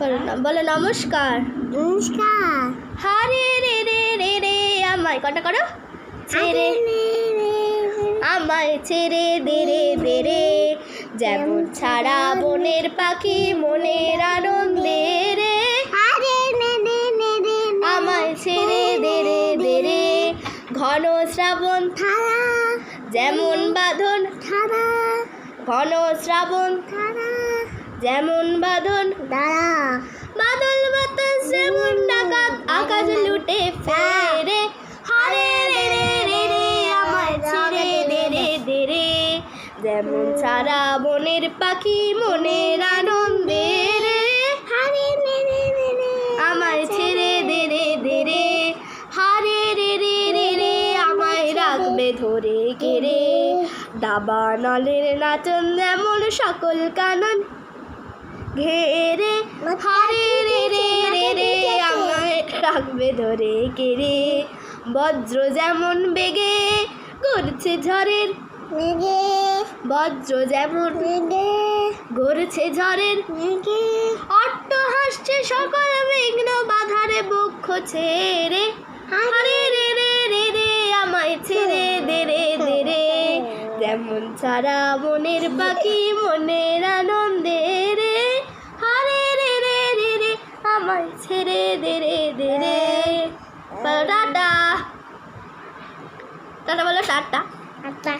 বলো না বলো নমস্কার। নমস্কার। হারে রে রে রে রে আমায় কটা করো? ছেড়ে। আমায় ছেড়ে দে রে দে রে। যেমন ছাড়া বনের পাখি মনের আনন্দে রে। আমায় ছেড়ে দে রে দে রে। ঘন শ্রাবণ যেমন বাঁধন ঘন শ্রাবণ যেমন বাঁধন দাঁড়া। বাদল বাতাস যেমন ডাকাত আকাশ লুটে ফেরে। হারে রে রে রে রে আমায় ছেড়ে দে রে দে রে। যেমন সারা বনের পাখি মনের আনন্দে রে। হারে নে নে নে নে আমায় ছেড়ে দে রে দে রে। হারে রে রে রে রে আমায় রাখবে ধরে কেড়ে দাবা নলের নাচন যেমন সকল কানন ঘেরে হারে রে রে রে রে আমায় রাখবে ধরে কেড়ে। বজ্র যেমন বেগে ঘুরছে ঝড়ের বজ্র যেমন ঘুরছে ঝড়ের। অট্ট হাসছে সকল বিঘ্ন বাধারে বক্ষ ছেড়ে হারে রে রে রে রে আমায় ছেড়ে দে রে দে রে। যেমন ছাড়া মনের পাখি মনের আনন্দে ছেড়ে দে রে দে রে। বলো টাটা। টাটা বলো টাটা। টাটা।